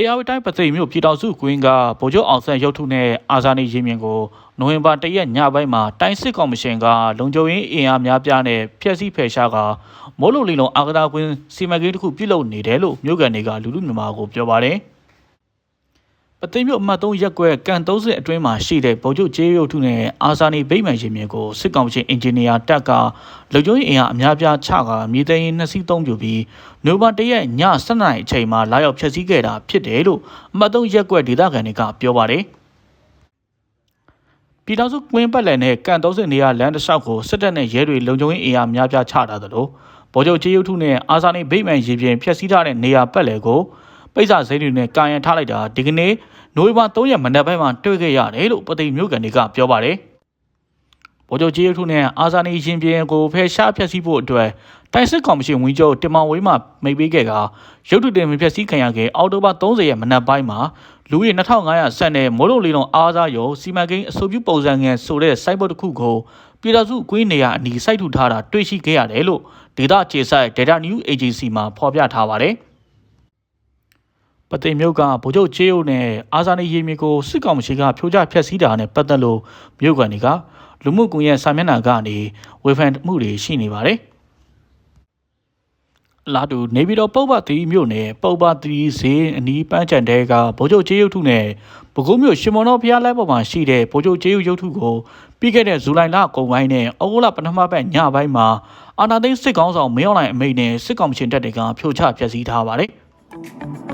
အေယာဝတိုင်းပသိမ်မြို့ပြည်တော်စုကွင်းကဗိုလ်ချုပ်အောင်ဆန်းရုပ်ထုနဲ့အာဇာနည်ရင်မြင်ကိုနိုဝင်ဘာ၁ရက်ညပိုင်းမှာတိုင်းစစ်ကော်မရှင်ကလုံခြုံရေးအင်အားများပြားနဲ့ဖျက်ဆီးဖယ်ရှားကမိုးလုံလီလုံအာကတာကွင်းစီမံကိန်းတစ်ခုပြုလုပ်နေတယ်လို့မြို့ကန်တွေကလူလူမြန်မာကိုပြောပါတယ်။ ပသိမ်မြို့အမှတ်3ရက်ကွက်ကန်30အတွင်းမှာရှိတဲ့ဗိုလ်ချုပ်ကျေးရုပ်ထုနဲ့အာဇာနည်ဗိမ္မာန်ရင်မြင်ကိုစစ်ကောင်ရှင်အင်ဂျင်နီယာတပ်ကလုံခြုံရေးအင်အားအများပြားချကမြေသိမ်းရင်နှစ်စီးသုံးပြပြီးနိုဝင်ဘာ၁ရက်ည7:00နာရီအချိန်မှာလာရောက်ဖျက်ဆီးခဲ့တာဖြစ်တယ်လို့အမှတ်3ရက်ကွက်ဒေသခံတွေကပြောပါတယ်။ပြည်တော်စုကွင်းပတ်လည်နဲ့ကန်30နေရာလမ်းတစ်လျှောက်ကိုစစ်တပ်နဲ့ရဲတွေလုံခြုံရေးအင်အားများပြားချထားသလိုဗိုလ်ချုပ်ကျေးရုပ်ထုနဲ့အာဇာနည်ဗိမ္မာန်ရင်ပြင်ဖျက်ဆီးထားတဲ့နေရာပတ်လည်ကို ပိတ်စာစိမ်းတွေနဲ့ကာယံထားလိုက်တာဒီကနေ့နိုဝင်ဘာ3ရက်မနက်ပိုင်းမှာတွေ့ခဲ့ရတယ်လို့ပသိမ်မြို့ကန်တွေကပြောပါတယ်။ဗိုလ်ချုပ်ကြီးရုထုနဲ့အာဇာနည်ရင်ပြင်ကိုဖယ်ရှားဖျက်ဆီးဖို့အတွက်တိုင်းစစ်ကော်မရှင်ဝင်ချုပ်တင်မောင်ဝေးမှမိတ်ပေးခဲ့ကရုပ်ထုတင်ဖျက်ဆီးခံရခဲ့အောက်တိုဘာ30ရက်မနက်ပိုင်းမှာလူဦးရေ2500ဆက်နဲ့မိုးလုံလီလုံအားစားရုံစီမံကိန်းအဆိုပြုပုံစံငယ်ဆိုတဲ့စိုက်ဘုတ်တစ်ခုကိုပြည်တော်စုကွင်းနေရအနီးစိုက်ထူထားတာတွေ့ရှိခဲ့ရတယ်လို့ဒေတာခြေဆိုင် Data New Agency မှာဖော်ပြထားပါတယ်။ ပသိမ်မြို့ကဗိုလ်ချုပ်ချေးဦးနဲ့အာဇာနည်ရေမြေကိုစစ်ကောင်မရှိကဖြိုးချဖျက်ဆီးတာနဲ့ပတ်သက်လို့မြို့ကန်တွေကလူမှုကွန်ရက်စာမျက်နှာကနေဝေဖန်မှုတွေရှိနေပါတယ်။လာတူနေပြည်တော်ပုပ္ပတိမြို့နယ်ပုပ္ပတိဈေးအနီးပန်းချန်တဲကဗိုလ်ချုပ်ချေးရုပ်ထုနဲ့ပဲခူးမြို့ရှင်မော်တော်ဖျားလိုက်ပေါ်မှာရှိတဲ့ဗိုလ်ချုပ်ချေးရုပ်ရုပ်ထုကိုပြီးခဲ့တဲ့ဇူလိုင်လကုန်ပိုင်းနဲ့ဩဂုတ်လပထမပတ်ညပိုင်းမှာအာနာသိန်းစစ်ကောင်းဆောင်မင်းအောင်လှိုင်အမိန့်နဲ့စစ်ကောင်မရှင်တပ်တွေကဖြိုချဖျက်ဆီးထားပါတယ်။